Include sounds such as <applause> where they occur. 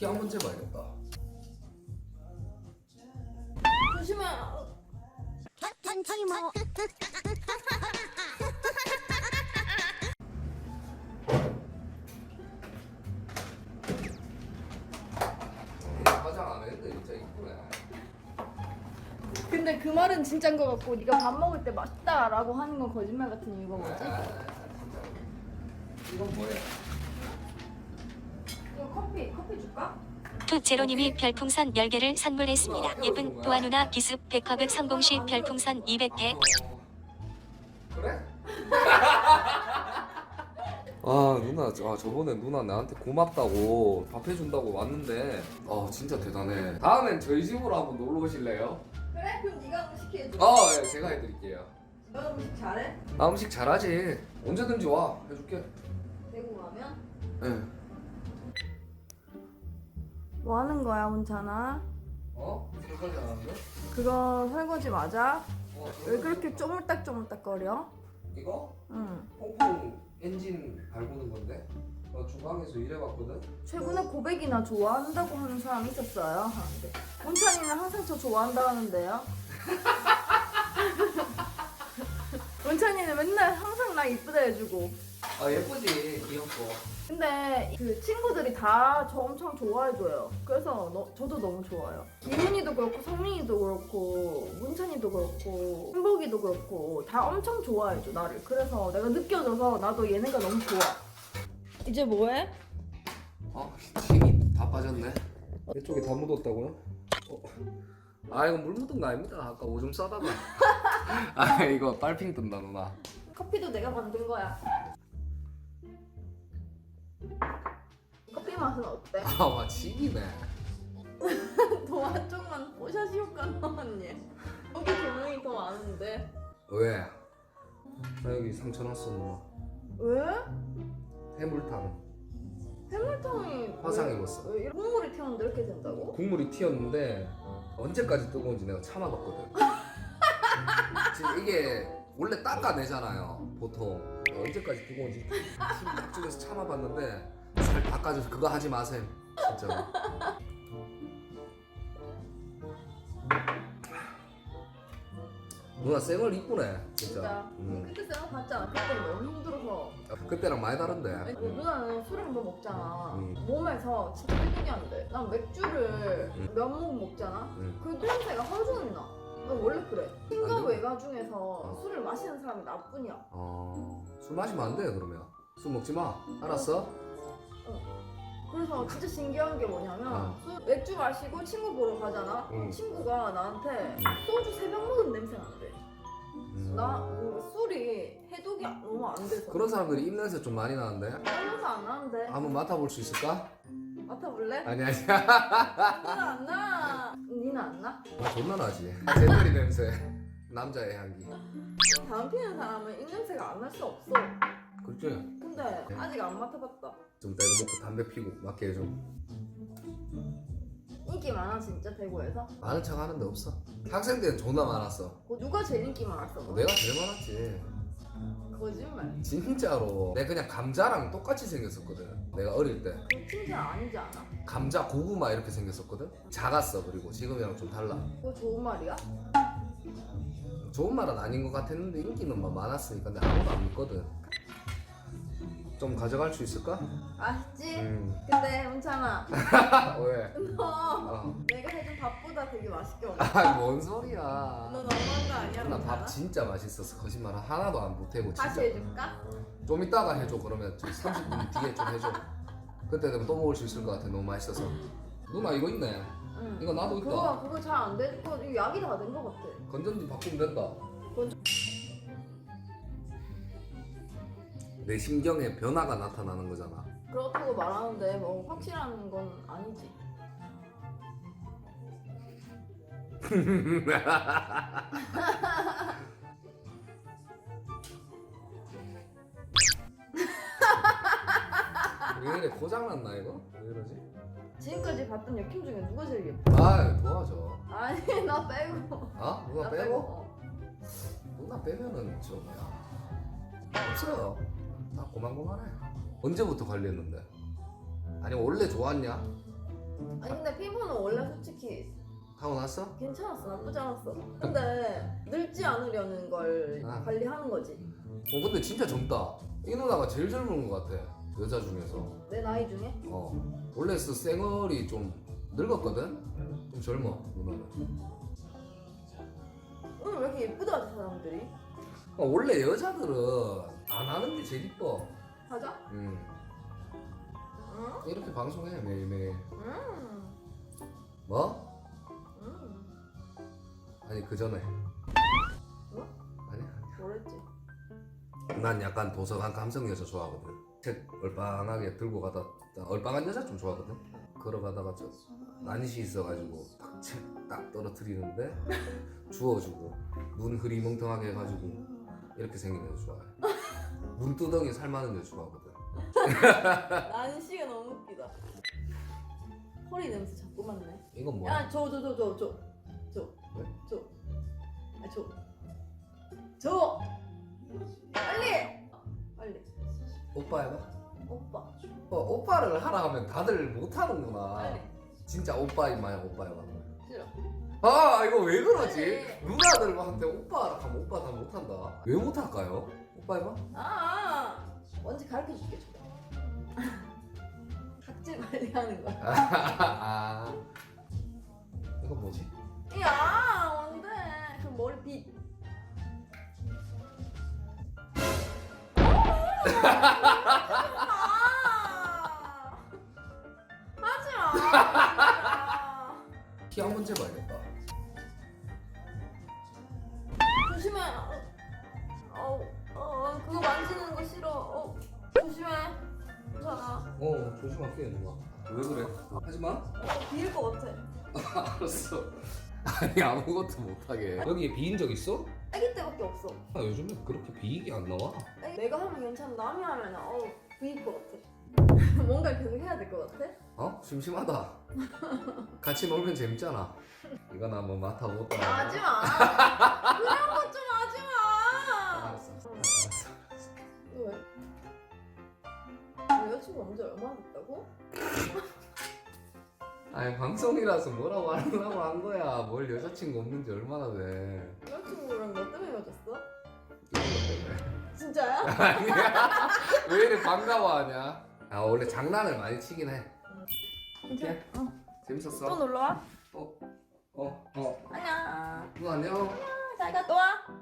키한번 재봐야겠다. 조심해. 천천히 뭐 화장 안 했는데 진짜 이쁘네. 근데 그 말은 진짜인 것 같고 네가 밥 먹을 때 맛있다라고 하는 건 거짓말 같은 이유가 뭐지? 아, 이건 뭐야? 커피 커피 줄까? 투제로님이 별풍선 10개를 선물했습니다. 예쁜 도아 누나 기습 백허그 성공 시 별풍선 200개 그래? 아 누나 아 저번에 누나 나한테 고맙다고 밥 해준다고 왔는데 아 진짜 대단해 다음엔 저희 집으로 한번 놀러 오실래요? 그래 그럼 네가 음식 해줘. 아 예, 제가 해드릴게요 너 음식 잘해? 나 음식 잘하지 언제든지 와 해줄게 대구 가면? 예 뭐 하는 거야 혼자나? 어? 설거지 안 하는데? 그거 설거지 맞아? 어, 왜 그렇게 쪼물딱쪼물딱 거려? 이거? 응. 퐁퐁 엔진 갈구는 건데 나 중앙에서 일해봤거든 최근에 고백이나 좋아한다고 하는 사람이 있었어요. 하는데 원찬이는 항상 저 좋아한다 하는데요. <laughs> 원찬이는 맨날 항상 나 이쁘다 해주고. 아 예쁘지 귀엽고 근데 그 친구들이 다 저 엄청 좋아해줘요. 그래서 너, 저도 너무 좋아요. 이문이도 그렇고 성민이도 그렇고 문찬이도 그렇고 신복이도 그렇고 다 엄청 좋아해줘 나를. 그래서 내가 느껴져서 나도 얘네가 너무 좋아. 이제 뭐해? 아 힘이 다 빠졌네 이쪽에 다 묻었다고요? 어. 아 이거 물 묻은 거 아닙니다 아까 오줌 싸다가 <laughs> 아 이거 빨핑 뜬다 누나 커피도 내가 만든 거야. 맛은 어때? 아와 지기네 더 한쪽만 뽀샤시 효과 나왔니? 여기 조명이 더 많은데. 왜? 나 여기 상처 났어 누나 왜? 해물탕 해물탕이 화상 왜- 입었어. 왜 이런 국물이 튀었는데 이렇게 된다고? 국물이 튀었는데 언제까지 뜨거운지 내가 참아봤거든 <laughs> 지금 이게 원래 닦아내잖아요 보통 언제까지 뜨거운지 힘딱 쪼개서 참아봤는데 살 닦아줘서 그거 하지 마세요 진짜로 누나 쌩얼 이쁘네 진짜, 진짜. 음. 그때 쌤 봤잖아. 그때는 너무 힘들어서. 그때랑 많이 다른데 누나는 술을 한번 먹잖아. 음. 몸에서 진짜 안 돼. 난 맥주를 음. 몇 모금 먹잖아. 음. 그 냄새가 종일 나. 나 원래 그래. 안 돼? 외가 중에서 어. 술을 마시는 사람이 나뿐이야. 어, 술 마시면 안 돼 그러면 술 먹지 마 알았어? 그래서 진짜 신기한 게 뭐냐면 어. 술- 맥주 마시고 친구 보러 가잖아. 응. 친구가 나한테 응. 소주 세 병 먹은 냄새 난대. 음. 나 뭔가 술이 해독이 너무 안 돼서. 그런 사람들이 입냄새 좀 많이 나는데 냄새 안 나는데. 한번 맡아볼 수 있을까? 맡아볼래? 아니 아니 니는 안 나. 니는 안 나? 아, 존나 나지 제떨이 냄새 남자의 향기 담 피는 사람은 입 냄새가 안 날 수 없어. 그렇지? 근데 네. 아직 안 맡아봤다. 좀 내가 먹고 담배 피고 맡게 해줘 인기 많아 진짜 대구에서? 많은 척 하는데 없어 학생 때는 존나 많았어 뭐 누가 제일 인기 많았어? 너? 내가 제일 많았지 거짓말. 진짜로 내가 그냥 감자랑 똑같이 생겼었거든 내가 어릴 때 그거 칭찬 아니지 않아? 감자 고구마 이렇게 생겼었거든 작았어 그리고 지금이랑 좀 달라 그거 좋은 말이야? 좋은 말은 아닌 것 같았는데 인기는 막 많았으니까 근데 아무도 안 믿거든 좀 가져갈 수 있을까? 아쉽지? 음. 근데 문찬아 <laughs> 왜? 너 어. 내가 해준 밥보다 되게 맛있게 먹어. 아, 뭔너 소리야. 너무한 거 아니야 나 문찬아? 밥 진짜 맛있었어. 거짓말 하나도 안 보태고 다시 진짜. 해줄까? 좀 이따가 해줘. 그러면 좀 30분 뒤에 좀 해줘. 그때 되면 또 먹을 수 있을 것 같아. 너무 맛있어서. 누나 이거 있네. 응. 이거 나도 있다. 그거 그거 잘안 돼. 그거 이거 약이 다 된 거 같아. 건전지 바꾸면 된다. 내 심경에 변화가 나타나는 거잖아. 그렇다고 말하는데 뭐 확실한 건 아니지. <laughs> 왜 이래 고장났나 이거? 왜 이러지? 지금까지 봤던 여캠 중에 누가 제일 예뻐? 아 도와줘. 아니 <laughs> 나 빼고. 아 누나 나 빼고? 어. 누나 빼면은 좀 없어요 다 고만고만해 언제부터 관리했는데? 아니 원래 좋았냐? 아니 근데 피부는 원래 솔직히 타고났어? 괜찮았어. 나쁘지 않았어. 근데 늙지 않으려는 걸 아. 관리하는 거지. 어 근데 진짜 젊다. 이 누나가 제일 젊은 것 같아 여자 중에서. 내 나이 중에? 어. 원래 그 쌩얼이 좀 늙었거든? 좀 젊어 누나는. 오늘 왜 이렇게 예쁘다 사람들이? 어, 원래 여자들은 안 하는 게 제일 이뻐 하자 음. 응? 이렇게 방송해 매일매일 음. 뭐? 음. 아니 그 전에 뭐? 아니 뭐랬지 난 약간 도서관 감성 여자 좋아하거든 책 얼빵하게 들고 가다 얼빵한 여자 좀 좋아하거든 걸어가다가 저 난시 있어가지고 책딱 떨어뜨리는데 <laughs> 주워주고 눈 흐리멍텅하게 해가지고 이렇게 생긴 여자 좋아해 눈두덩이 살 많은 여자 좋아하거든 <laughs> 난시가 너무 웃기다 허리 냄새 자꾸 맡네 이건 뭐야? 야줘 줘줘 줘줘줘줘 왜? 아, 줘. 줘. 빨리. 빨리. 오빠 해봐 오빠. 어, 오빠를 하라 하면 다들 못하는구나 빨리. 진짜 오빠 임마야 오빠 해봐 싫어. 아 이거 왜 그러지? 누나들한테 오빠 하면 오빠 다 못한다 왜 못할까요? 오빠 해봐 아. 뭔지 가르쳐 줄게. 줘. <laughs> 각질 관리하는 거야. 아 이건 뭐지? 야, 뭔데? 그 머리 빗. <laughs> 하지 마. 하지 마. 키한번 재봐야겠다 조심해. 어, 그거 만지는 거 싫어. 어, 조심해. 괜찮아. 어 조심할게 누나 왜 그래? 하지마 어, 비일 것 같아. <laughs> 알았어 아니 아무것도 못하게 여기 비인 적 있어? 아기 때밖에 없어. 아, 요즘에 그렇게 비익이 안 나와 아기- 내가 하면 괜찮아. 남이 하면 어, 비일 것 같아. <laughs> 뭔가 계속 해야 될 것 같아. 어? 심심하다 같이 놀면 재밌잖아 이건 한번 맡아볼까? 하지 마. 그런 거 됐다고? <laughs> 아니 방송이라서 뭐라고 하려고 한 거야 뭘 여자친구 없는지 얼마나 돼 여자친구랑 너 때문에 헤어졌어? <laughs> 진짜야? 아니야 왜 이래 반가워하냐 아 원래 장난을 많이 치긴 해 괜찮아. 어. 재밌었어? 또 놀러 와. 어? 어? 어? 안녕. 누나 안녕 잘 갔다 와.